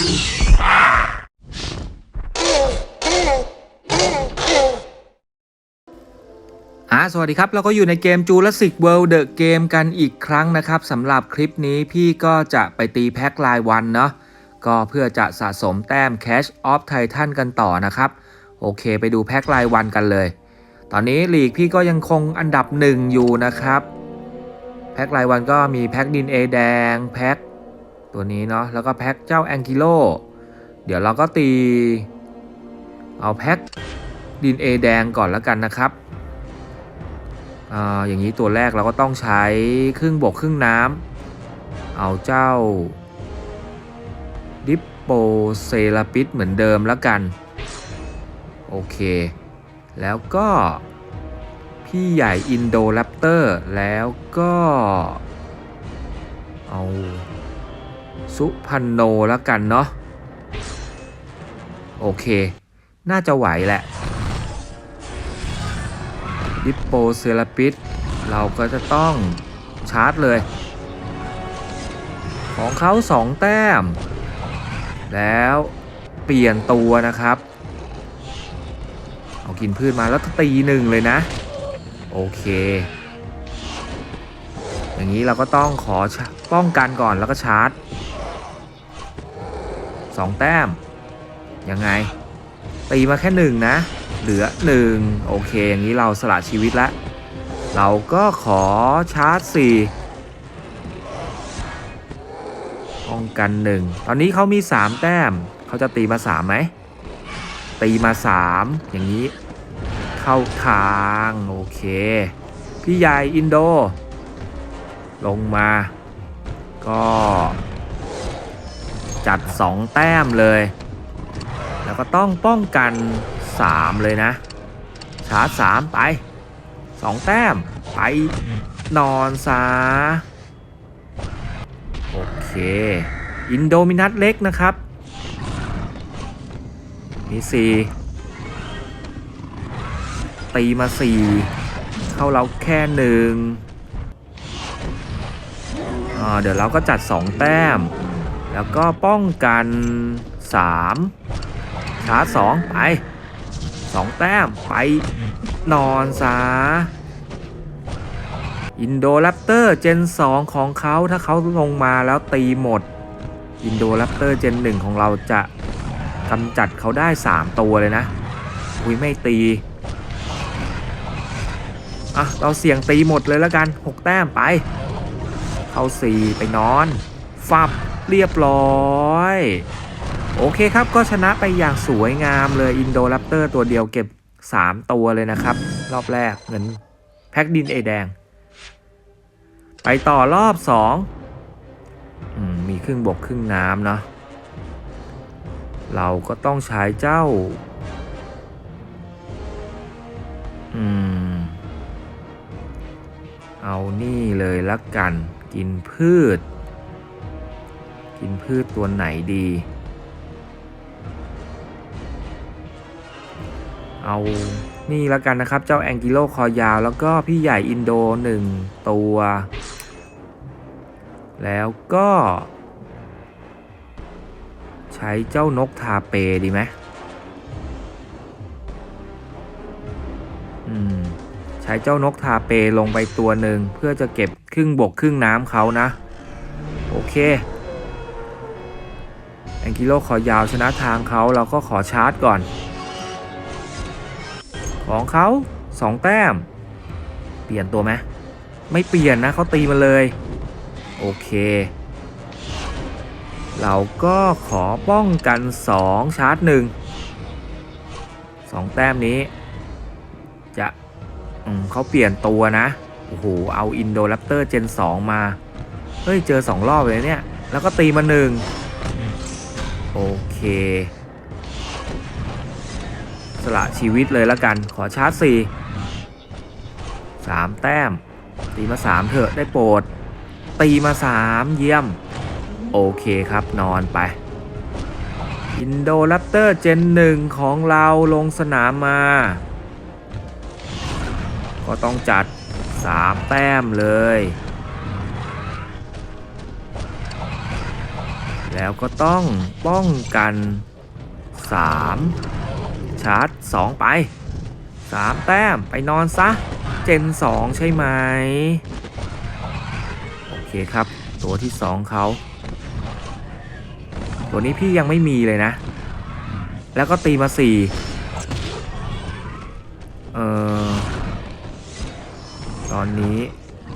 อ่าสวัสดีครับ เราก็อยู่ในเกม Jurassic World The Game กันอีกครั้งนะครับสำหรับคลิปนี้พี่ก็จะไปตีแพ็ครายวันเนาะก็เพื่อจะสะสมแต้ม Cash of Titan กันต่อนะครับ โอเคไปดูแพ็ครายวันกันเลย ตอนนี้ลีกพี่ก็ยังคงอันดับหนึ่งอยู่นะครับ แพ็ครายวันก็มีแพ็คดินเอแดง แพ็ค ตัวนี้เนาะแล้วก็แพ็คเจ้าแองกิโลเดี๋ยวเราก็ตี เอาแพ็คดินเอแดงก่อนแล้วกันนะครับอ่าอย่างนี้ตัวแรกเราก็ต้องใช้ครึ่งบกครึ่งน้ำเอาเจ้า ดิปโปเซราปิดเหมือนเดิมแล้วกัน โอเค แล้วก็พี่ใหญ่อินโดแรปเตอร์แล้วก็ เอา สุพันโนแล้วกันเนาะโอเค น่าจะไหวแหละดิปโปเซราปิดเราก็จะต้องชาร์จเลย ของเขาสองแต้ม แล้วเปลี่ยนตัวนะครับ เอากินพืชมาแล้วตีหนึ่งเลยนะ โอเค อย่างนี้เราก็ต้องขอป้องกันก่อนแล้วก็ชาร์จ สองแต้ม ยังไง ตีมาแค่หนึ่งนะ เหลือหนึ่งโอเค อย่างนี้เราสละชีวิตแล้วเราก็ขอชาร์จสี่ป้องกันหนึ่งตอนนี้เขามี 3 แต้ม เขาจะตีมา 3 ไหม ตีมา 3 อย่างนี้ เข้าทาง โอเค พี่ใหญ่อินโด ลงมา ก็ จัด 2 แต้มเลย แล้วก็ต้องป้องกัน 3 เลยนะชาร์จ3ไป 2 แต้ม ไปนอนซาโอเค อินโดมินัสเล็กนะครับ มี 4 ตีมา 4 เข้าเราแค่หนึ่งอ่าเดี๋ยวเราก็จัด 2 แต้ม แล้วก็ป้องกัน 3 ชาร์จ 2 ไป 2 แต้ม ไปนอนซาอินโดแรปเตอร์เจน 2 ของเขาถ้าเขาลงมาแล้วตีหมด อินโดแรปเตอร์เจน 1 ของเราจะกำจัดเขาได้ 3 ตัวเลยนะ อุ้ยไม่ตี อะ เราเสี่ยงตีหมดเลยแล้วกัน 6 แต้มไป เข้า 4 ไปนอน ฟับ เรียบร้อย โอเคครับก็ชนะไปอย่างสวยงามเลยอินโดแรปเตอร์ตัวเดียวเก็บ 3 ตัวเลยนะครับ รอบแรกเหมือนแพ็กดินเอแดง ไปต่อรอบ2อืมมีครึ่งบกครึ่งน้ำเนาะเราก็ต้องใช้เจ้า อืม เอานี่เลยละกัน กินพืช กินพืชตัวไหนดี เอานี่แล้วกันนะครับ เจ้าแองกิโลคอยาว แล้วก็พี่ใหญ่อินโดหนึ่งตัว แล้วก็ ใช้เจ้านกทาเปดีไหมอืมใช้เจ้านกทาเปลงไปตัวหนึ่งเพื่อจะเก็บครึ่งบกครึ่งน้ำเขานะ โอเค แองกิโลขอยาวชนะทางเขาเราก็ขอชาร์จก่อน ของเขาสองแต้ม เปลี่ยนตัวไหมไม่เปลี่ยนนะเขาตีมาเลย โอเค เราก็ขอป้องกัน 2 ชาร์จ1 2แต้มนี้ จะเขาเปลี่ยนตัวนะ โอ้โห เอาอินโดแรปเตอร์เจน 2 มา เฮ้ย เจอ 2 รอบเลยเนี่ย แล้วก็ตีมา1 โอเค สละชีวิตเลยแล้วกัน ขอชาร์จ4 3แต้ม ตีมา3เถอะได้โปรด ตีมา3เยี่ยม โอเคครับนอนไปอินโดแรปเตอร์เจนหนึ่งของเราลงสนามมา ก็ต้องจัด 3 แต้มเลย แล้วก็ต้องป้องกัน 3 ชาร์จ 2 ไป 3 แต้มไปนอนซะ เจน 2 ใช่ไหม โอเคครับ ตัวที่ 2เขาตัวนี้พี่ยังไม่มีเลยนะ แล้วก็ตีมา 4 เอ่อ ตอนนี้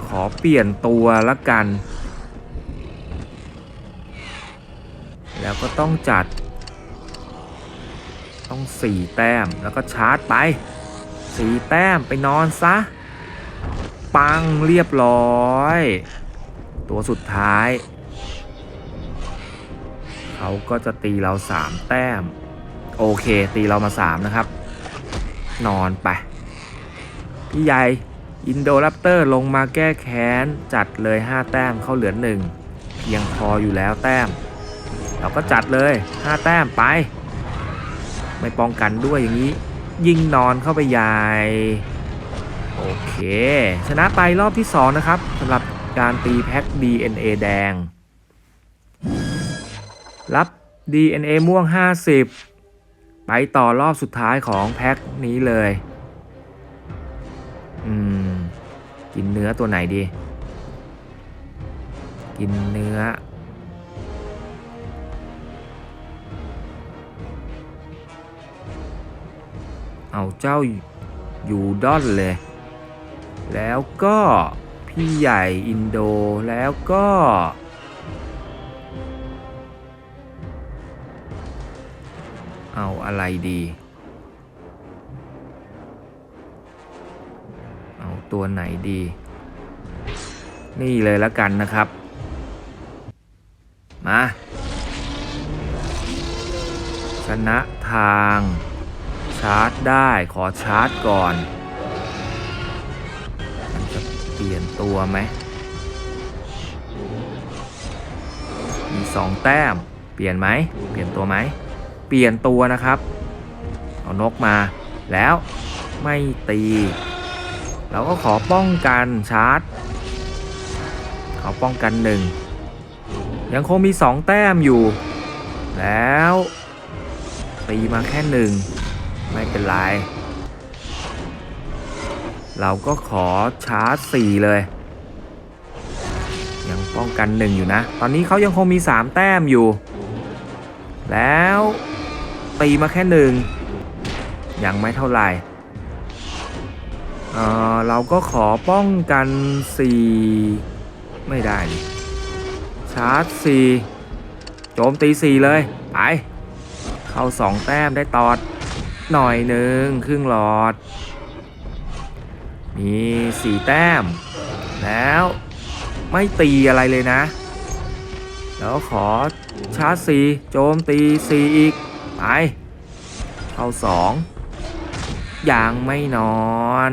ขอเปลี่ยนตัวละกัน แล้ว ก็ต้องจัด ต้อง4แต้มแล้วก็ชาร์จไป4แต้มไปนอนซะ ปังเรียบร้อย ตัวสุดท้าย เขาก็จะตีเรา3แต้ม โอเค ตีเรามา3นะครับ นอนไป พี่ใหญ่อินโดรัปเตอร์ลงมาแก้แค้น จัดเลย 5 แต้มเข้าเหลือหนึ่งเพียงพออยู่แล้วแต้ม เราก็จัดเลย 5 แต้มไป ไม่ป้องกันด้วยอย่างนี้ ยิงนอนเข้าไปใหญ่ โอเค ชนะไปรอบที่ 2 นะครับสำหรับการตีแพ็ค DNA แดง รับ DNA ม่วง 50 ไปต่อรอบสุดท้ายของแพ็คนี้เลย อืม กินเนื้อตัวไหนดี กินเนื้อ เอาเจ้าอยู่ดอนเลย แล้วก็พี่ใหญ่อินโดแล้วก็เอาอะไรดี เอาตัวไหนดี นี่เลยล้วกันนะครับ มา ชนะทาง ชาร์จได้ขอชาร์จก่อนมันจะเปลี่ยนตัวไหม มีสองแต้ม เปลี่ยนไหม เปลี่ยนตัวไหม เปลี่ยนตัวนะครับ เอานกมา แล้วไม่ตี เราก็ขอป้องกันชาร์จ ขอป้องกันหนึ่ง ยังคงมีสองแต้มอยู่ แล้วตีมาแค่หนึ่ง ไม่เป็นไร เราก็ขอชาร์จสี่เลย ยังป้องกันหนึ่งอยู่นะ ตอนนี้เขายังคงมี 3 แต้มอยู่ แล้วตีมาแค่หนึ่งยังไม่เท่าไหร่เเราก็ขอป้องกัน 4 ไม่ได้ชาร์จ 4 โจมตี 4 เลย ไป เข้า 2 แต้มได้ตอด หน่อยหนึ่งครึ่งหลอด มีสี่แต้ม แล้วไม่ตีอะไรเลยนะ แล้วขอชาร์จสีโจมตีสีอีก ไป เข้าสองยังไม่นอน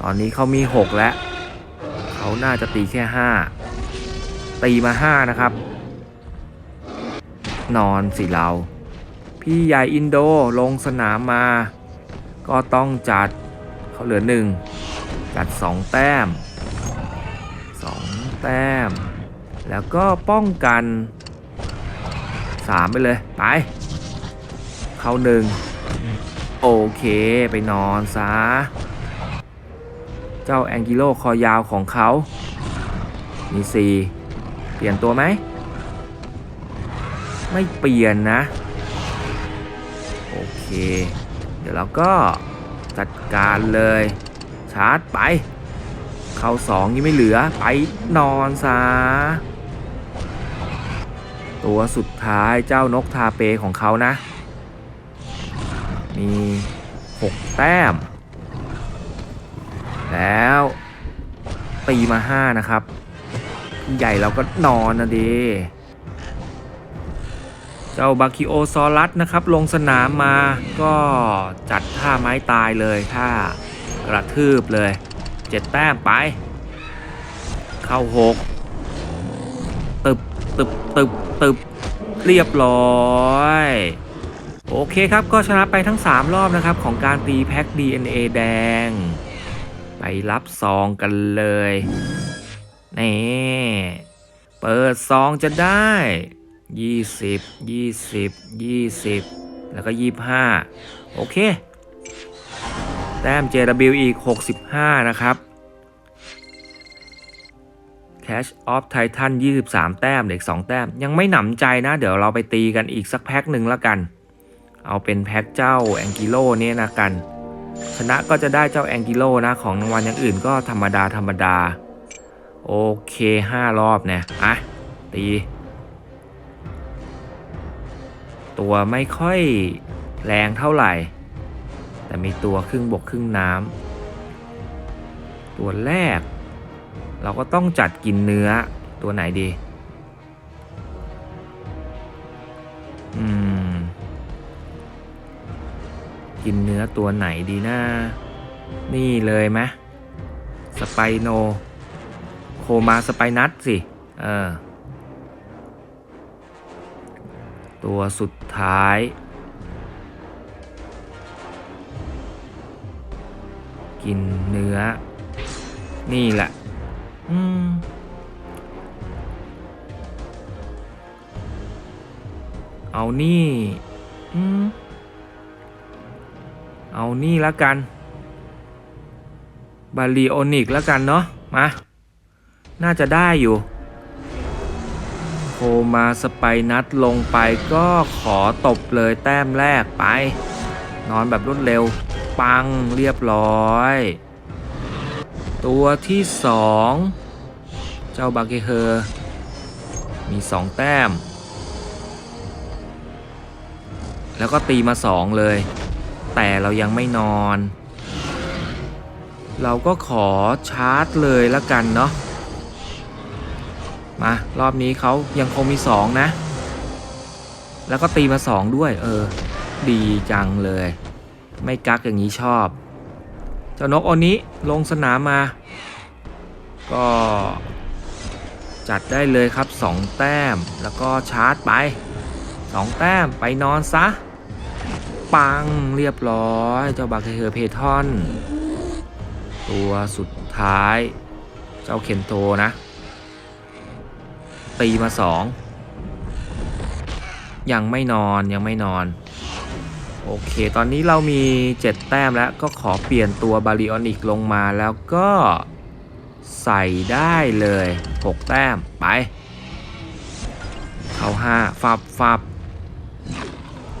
ตอนนี้เขามี6แล้ว เขาน่าจะตีแค่5ตีมา5นะครับ นอนสิเรา พี่ใหญ่อินโดลงสนามมา ก็ต้องจัดเขาเหลือหนึ่งจัด 2 แต้ม 2 แต้ม แล้วก็ป้องกัน 3 ไปเลย ไป เข้าหนึ่งโอเคไปนอนซะ เจ้าแองกิโลคอยาวของเขา มี 4 เปลี่ยนตัวไหม ไม่เปลี่ยนนะ เค เดี๋ยวเราก็จัดการเลย ชาร์จไป เข้าสองยังไม่เหลือไปนอนซะตัวสุดท้ายเจ้านกทาเปของเขานะ มี 6 แต้ม แล้วตีมา 5 นะครับ ใหญ่เราก็นอนนะดี เจ้าบาคิโอซอรัสนะครับ ลงสนามมาก็จัดท่าไม้ตายเลยท่ากระทืบเลยเจ็ดแต้มไป เข้าหกตึบตึบตึบตึบเรียบร้อยโอเคครับก็ชนะไปทั้ง 3 รอบนะครับ ของการตีแพ็ค DNA แดง ไปรับซองกันเลยนี่เปิดซองจะได้ ยี่สิบยี่สิบยี่สิบแล้วก็ยี่ห้าโอเค แต้ม JW อีก 65 นะครับ Cash of Titan 23 แต้มเด็ก2แต้ม ยังไม่หนำใจนะ เดี๋ยวเราไปตีกันอีกสักแพ็คหนึ่งแล้วกัน เอาเป็นแพ็คเจ้าแองกิโลเนี่ยนะกัน ชนะก็จะได้เจ้าแองกิโลนะ ของรางวัลอย่างอื่นก็ธรรมดาธรรมดา โอเค 5 รอบเนี่ยอะตี ตัวไม่ค่อยแรงเท่าไหร่ แต่มีตัวครึ่งบกครึ่งน้ำตัวแรก เราก็ต้องจัดกินเนื้อตัวไหนดี อืม กินเนื้อตัวไหนดีนะ นี่เลยไหมสไปโน โคมาสไปนัทสิ เออ ตัวสุดท้าย กินเนื้อ นี่แหละอืมเอานี่อืมเอานี่แล้วกัน บาลีโอนิกแล้วกันเนาะมา น่าจะได้อยู่ โคมาสไปนัทลงไปก็ขอตบเลยแต้มแรกไป นอนแบบรวดเร็ว ปังเรียบร้อย ตัวที่สองเจ้าบาเกเฮอร์มีสองแต้ม แล้วก็ตีมาสองเลย แต่เรายังไม่นอน เราก็ขอชาร์จเลยละกันเนาะ มารอบนี้เขายังคงมีสองนะ แล้วก็ตีมาสองด้วย เออ ดีจังเลย ไม่กักอย่างนี้ชอบ เจ้านกโอนี้ลงสนามมา ก็ จัดได้เลยครับ 2 แต้มแล้วก็ชาร์จไป 2 แต้มไปนอนซะ ปังเรียบร้อย เจ้าบาเคเฮอร์เพทอน ตัวสุดท้าย เจ้าเคนโตนะ ตีมาสองยังไม่นอนยังไม่นอน โอเค ตอนนี้เรามี 7 แต้มแล้วก็ขอเปลี่ยนตัวบาริออนิกลงมาแล้วก็ใส่ได้เลย 6 แต้ม ไป เข้า5ฟับฟับ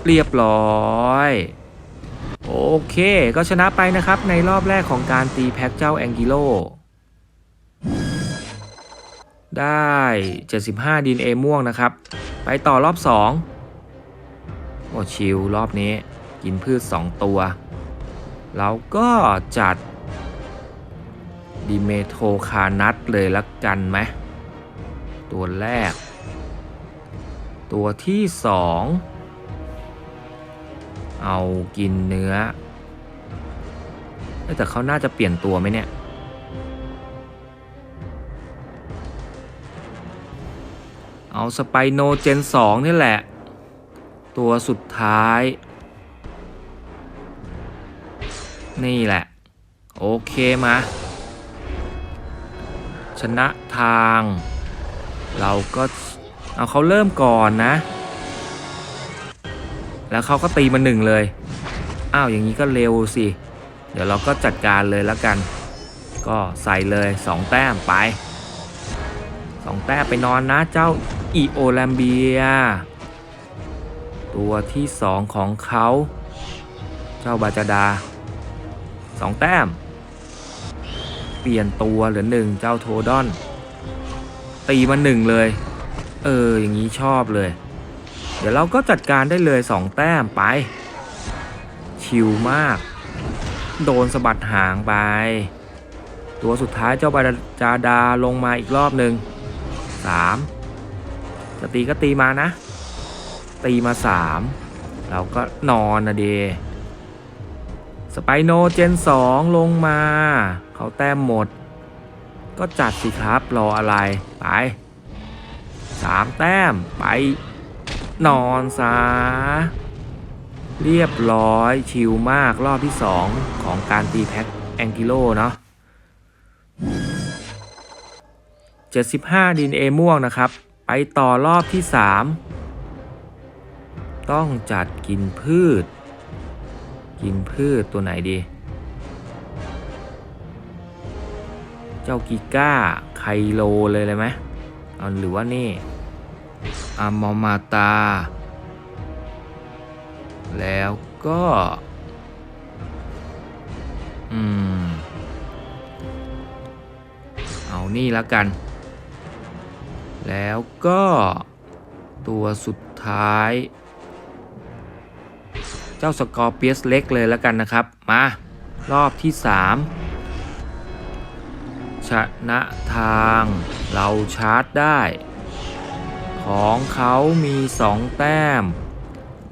เรียบร้อย โอเค ก็ชนะไปนะครับในรอบแรกของการตีแพ็กเจ้าแองกิโล ได้ 75 ดินเอม่วงนะครับ ไปต่อรอบ 2 โอ้ชิลรอบนี้ กินพืช 2 ตัวเราก็จัดดิเมโทคานัทเลยละกันไหม ตัวแรก ตัวที่ 2 เอากินเนื้อ แต่เขาน่าจะเปลี่ยนตัวไหมเนี่ย เอาสไปโนเจน 2 นี่แหละ ตัวสุดท้าย นี่แหละ โอเคมา ชนะทาง เราก็ เอาเขาเริ่มก่อนนะ แล้วเขาก็ตีมาหนึ่งเลย อ้าว อย่างนี้ก็เร็วสิ เดี๋ยวเราก็จัดการเลยแล้วกัน ก็ใส่เลยสองแต้มไปสองแต้มไปนอนนะเจ้า อีโอแลมเบีย ตัวที่สองของเขา เจ้าบาจาดาสองแต้ม เปลี่ยนตัวเหลือหนึ่งเจ้าโทดอน ตีมาหนึ่งเลย เออ อย่างนี้ชอบเลย เดี๋ยวเราก็จัดการได้เลยสองแต้มไป ชิลมาก โดนสะบัดหางไป ตัวสุดท้ายเจ้าบาจาดาลงมาอีกรอบหนึ่งสาม จะตีก็ตีมานะ ตีมาสามเราก็นอนนะเดสไปโนเจนสองลงมา เขาแต้มหมด ก็จัดสิครับรออะไร ไปสามแต้มไป นอนซะเรียบร้อยชิลมากรอบที่2ของการตีแพ็คแองกิโลเนาะ75ดินเอม่วงนะครับ ไปต่อรอบที่ 3 ต้องจัดกินพืช กินพืชตัวไหนดี เจ้ากิก้า ไคโลเลยเลยไหมเอาหรือว่านี่อามอมาตา แล้วก็ อืม เอานี่แล้วกัน แล้วก็ตัวสุดท้าย เจ้าสกอร์เปียสเล็กเลยแล้วกันนะครับ มารอบที่ 3 ชนะทางเราชาร์จได้ ของเขามี 2 แต้ม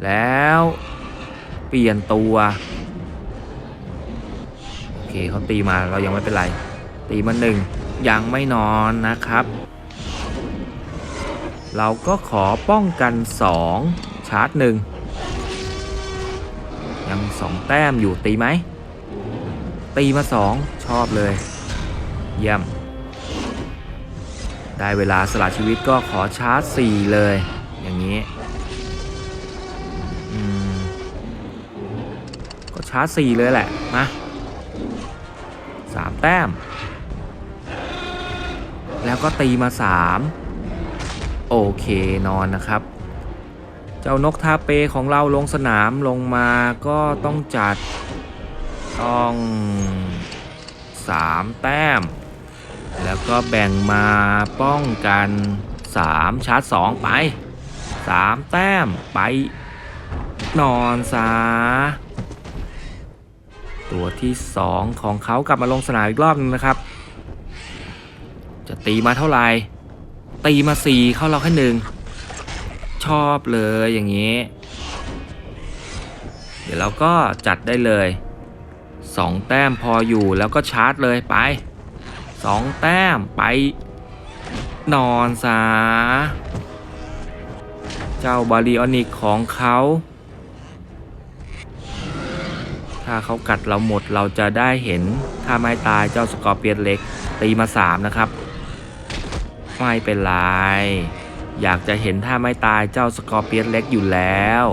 แล้วเปลี่ยนตัว โอเคเขาตีมาเรายังไม่เป็นไร ตีมาหนึ่งยังไม่นอนนะครับ เราก็ขอป้องกัน 2 ชาร์จหนึ่งยัง 2 แต้มอยู่ตีไหม ตีมา 2 ชอบเลย เยี่ยม ได้เวลาสละชีวิตก็ขอชาร์จ 4 เลย อย่างนี้ก็ชาร์จ 4 เลยแหละ มา3แต้ม แล้วก็ตีมา 3 โอเคนอนนะครับ เจ้านกทาเปของเราลงสนามลงมาก็ต้องจัดต้อง 3 แต้ม แล้วก็แบ่งมาป้องกัน 3 ชาร์จ 2 ไป 3 แต้มไป นอนซาตัวที่ 2 ของเขากลับมาลงสนามอีกรอบนึงนะครับ จะตีมาเท่าไหร่ ตีมา4เข้าเราแค่หนึ่งชอบเลยอย่างนี้ เดี๋ยวเราก็จัดได้เลย2แต้มพออยู่แล้วก็ชาร์จเลยไป2แต้มไป นอนซาเจ้าบาริออนิกของเขาถ้าเขากัดเราหมดเราจะได้เห็น ถ้าไม่ตายเจ้าสกอร์เปียนเล็กตีมา 3 นะครับ ไม่เป็นไร อยากจะเห็นถ้าไม่ตายเจ้าสกอร์เปียนเล็กอยู่แล้ว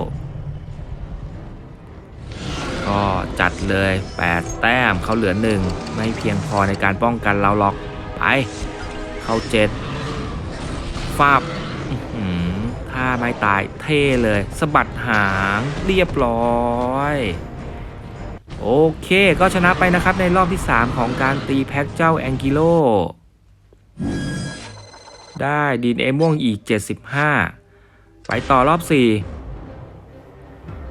ก็จัดเลย 8 แต้มเขาเหลือหนึ่งไม่เพียงพอในการป้องกันเราหรอก ไป เข้าเจ็ดฟาบถ้าไม่ตายเท่เลยสะบัดหางเรียบร้อยโอเค ก็ชนะไปนะครับในรอบที่ 3 ของการตีแพ็กเจ้าแองกิโล ได้ดินเอม่วงอีก 75 ไปต่อรอบ 4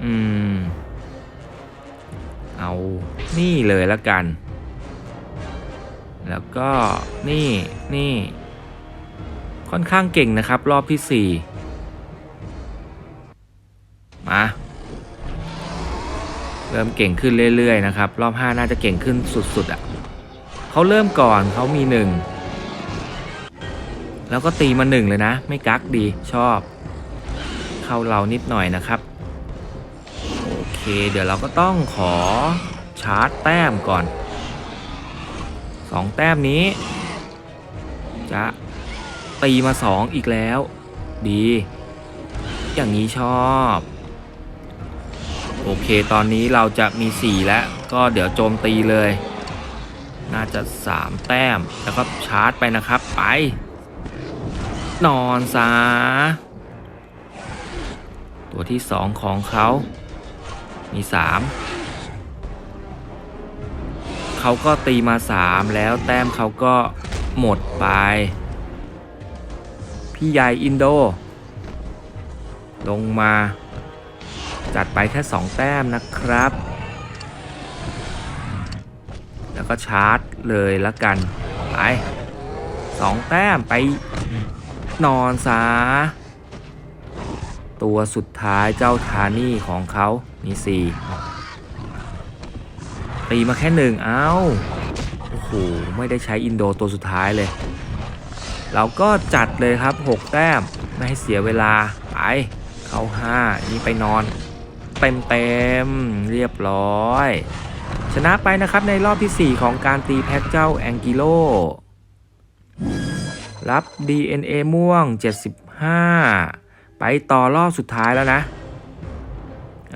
อืม เอา นี่เลยละกัน แล้วก็นี่นี่ ค่อนข้างเก่งนะครับ รอบที่ 4 มาเริ่มเก่งขึ้นเรื่อยๆนะครับ รอบ 5 น่าจะเก่งขึ้นสุดๆอะ่ะเขาเริ่มก่อนเขามีหนึ่ง แล้วก็ตีมาหนึ่งเลยนะ ไม่กักดีชอบ เข้าเรานิดหน่อยนะครับ โอเค เดี๋ยวเราก็ต้องขอชาร์จแต้มก่อน 2 แต้มนี้ จะตีมา 2 อีกแล้ว ดี อย่างนี้ชอบ โอเค ตอนนี้เราจะมี 4 แล้ว ก็เดี๋ยวโจมตีเลย น่าจะ 3 แต้ม แล้วก็ชาร์จไปนะครับ ไป นอนซาตัวที่2ของเขา มี3เขาก็ตีมา3แล้วแต้มเขาก็หมดไป พี่ใหญ่อินโด ลงมา จัดไปแค่2แต้มนะครับ แล้วก็ชาร์จเลยละกัน ไป2แต้มไป นอนซาตัวสุดท้ายเจ้าทานี่ของเขามี4ตีมาแค่หนึ่งเอ้าโอ้โห ไม่ได้ใช้อินโดตัวสุดท้ายเลย เราก็จัดเลยครับ 6 แต้ม ไม่ให้เสียเวลา ไป เข้า5นี่ไปนอน เต็มเต็มๆเรียบร้อย ชนะไปนะครับในรอบที่ 4 ของการตีแพ็กเจ้าแองกิโล รับ DNA ม่วง 75 ไปต่อรอบสุดท้ายแล้วนะ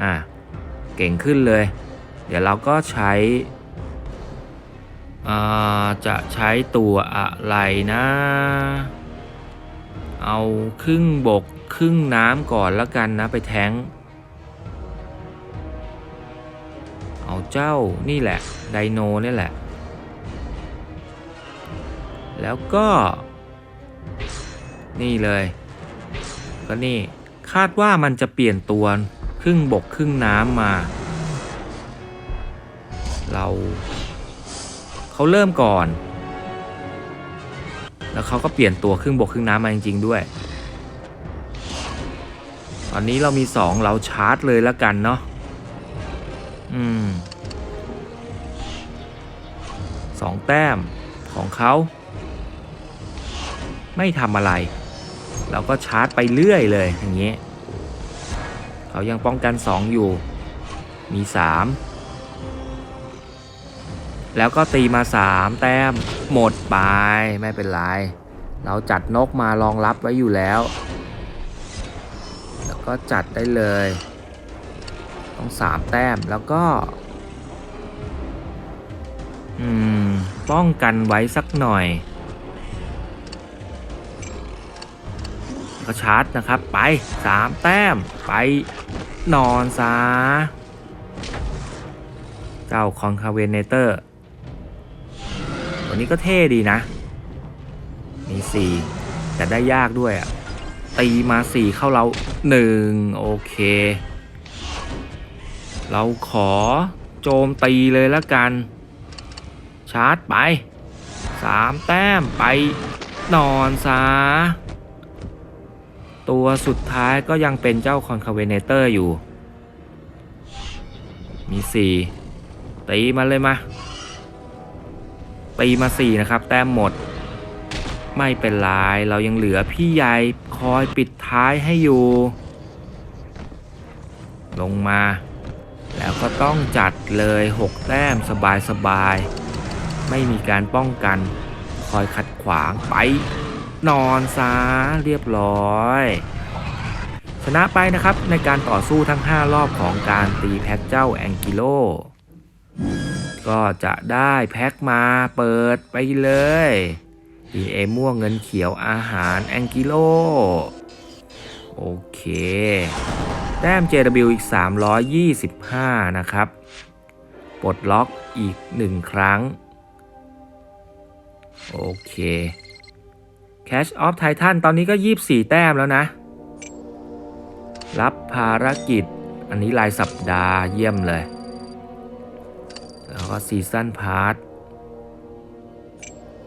อะ เก่งขึ้นเลย เดี๋ยวเราก็ใช้อ่าจะใช้ตัวอะไรนะ เอาครึ่งบกครึ่งน้ำก่อนแล้วกันนะไปแทง เอาเจ้านี่แหละ ไดโนนี่แหละ แล้วก็ นี่เลยก็นี่คาดว่ามันจะเปลี่ยนตัวครึ่งบกครึ่งน้ำมา เราเขาเริ่มก่อน แล้วเขาก็เปลี่ยนตัวครึ่งบกครึ่งน้ำมาจริง ๆ ด้วย ตอนนี้เรามีสองเราชาร์จเลยแล้วกันเนาะอืมสองแต้มของเขา ไม่ทำอะไร เราก็ชาร์จไปเรื่อยเลยอย่างเงี้ยเขายังป้องกันสองอยู่ มีสามแล้วก็ตีมาสามแต้มหมดไปไม่เป็นไร เราจัดนกมารองรับไว้อยู่แล้ว แล้วก็จัดได้เลย ต้องสามแต้มแล้วก็อืมป้องกันไว้สักหน่อย ก็ชาร์จนะครับ ไปสามแต้ม ไปนอนซะเจ้าคอนคาเวนเนเตอร์ตัวนี้ก็เท่ดีนะ มีสี่แต่ได้ยากด้วยอะตีมาสี่เข้าเราหนึ่งโอเค เราขอโจมตีเลยละกัน ชาร์จไปสามแต้มไปนอนซะ ตัวสุดท้ายก็ยังเป็นเจ้าคอนคาเวเนเตอร์อยู่ มีสี่ตีมาเลยมา ตีมาสี่นะครับ แต้มหมด ไม่เป็นไรเรายังเหลือพี่ใหญ่คอยปิดท้ายให้อยู่ ลงมา แล้วก็ต้องจัดเลย 6 แต้มสบายๆไม่มีการป้องกัน คอยขัดขวางไป นอนซะเรียบร้อย ชนะไปนะครับในการต่อสู้ทั้ง 5 รอบของการตีแพ็กเจ้าแองกิโล ก็จะได้แพ็กมาเปิดไปเลยดีเอม่วงเงินเขียวอาหารแองกิโล โอเค แต้ม JW อีก 325 นะครับ ปลดล็อกอีก 1 ครั้ง โอเค Cash of Titan ตอนนี้ก็ 24 แต้มแล้วนะ รับภารกิจ อันนี้รายสัปดาห์เยี่ยมเลย แล้วก็ซีซั่นพาร์ท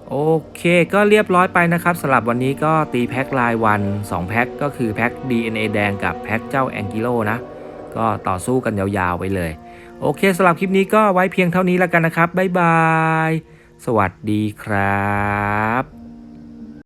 โอเคก็เรียบร้อยไปนะครับสำหรับวันนี้ก็ตีแพ็ครายวัน 2 แพ็คก็คือแพ็ค DNA แดงกับแพ็คเจ้าแองกิโลนะ ก็ต่อสู้กันยาวๆไปเลย โอเคสำหรับคลิปนี้ก็ไว้เพียงเท่านี้แล้วกันนะครับ บ๊ายบาย สวัสดีครับ